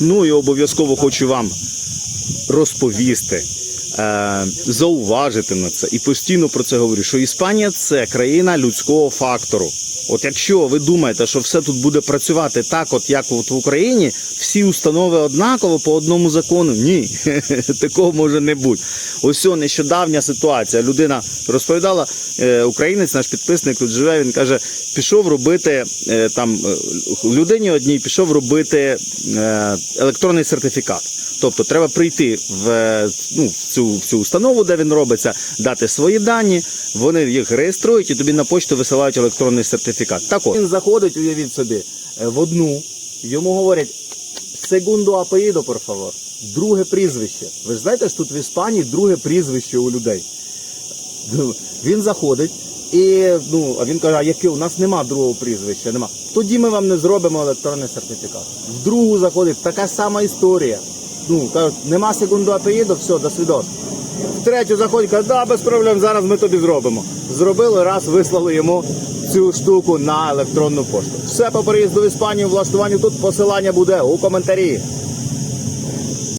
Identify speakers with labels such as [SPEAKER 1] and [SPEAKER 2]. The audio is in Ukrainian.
[SPEAKER 1] Ну і обов'язково хочу вам розповісти, зауважити на це і постійно про це говорю, що Іспанія це країна людського фактору. От якщо ви думаєте, що все тут буде працювати так, от як от в Україні, всі установи однаково по одному закону. Ні, такого може не бути. Ось нещодавня ситуація. Людина розповідала, е, українець, наш підписник тут живе. Він каже, пішов робити е, там е, людині одній, пішов робити е, електронний сертифікат. Тобто треба прийти в, е, ну, в, цю, в цю установу, де він робиться, дати свої дані, вони їх реєструють і тобі на почту висилають електронний сертифікат. Так от. Він заходить, уявіть собі, е, в одну, йому говорять секунду апеїдо, por favor. Друге прізвище. Ви ж знаєте, що тут в Іспанії друге прізвище у людей. Ну, Він заходить і ну, а він каже, а яке у нас нема другого прізвища, нема. Тоді ми вам не зробимо електронний сертифікат. В другу заходить така сама історія. Ну, кажуть, нема секунду приїду, все, до свідос. Третю заходить, каже, да, без проблем, зараз ми тобі зробимо. Зробили раз, вислали йому цю штуку на електронну пошту. Все по переїзду в Іспанію, влаштуванню тут посилання буде у коментарі.